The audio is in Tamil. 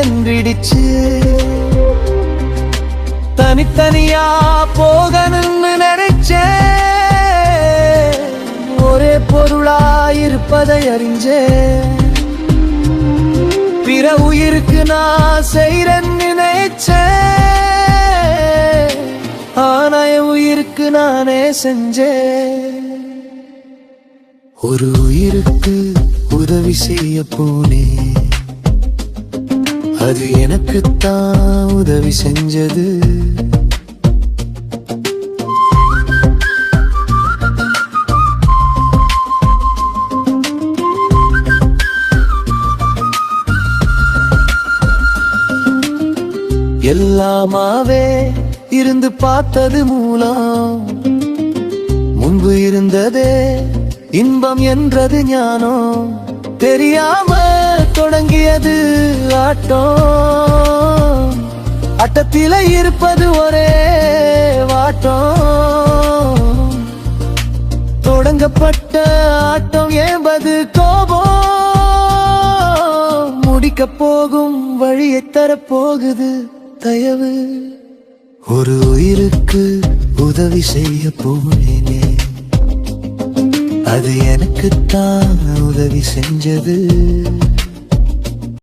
என்றிடுச்சு. தனித்தனியா போகணும்னு நினைச்சேன் ஒரே பொருளா இருப்பதை அறிஞ்சேன் பிற உயிருக்கு நான் செய்றேன்னு நினைச்சேன் ஆனா என் உயிருக்கு நானே செஞ்சேன் ஒரு உயிருக்கு உதவி செய்ய போனேன். அது எனக்குத்தான் உதவி செஞ்சது. எல்லாமாவே இருந்து பார்த்தது மூலம் முன்பு இருந்ததே இன்பம் என்றது ஞானம் தெரியாம தொடங்கியது ஆட்டம். அட்டத்தில இருப்பது ஒரே வாட்டம். தொடங்கப்பட்ட ஆட்டம் என்பது கோபம். முடிக்க போகும் வழியை தரப்போகுது தயவு. ஒரு உயிருக்கு உதவி செய்ய போனேனே. அது எனக்குத்தான் உதவி செஞ்சது.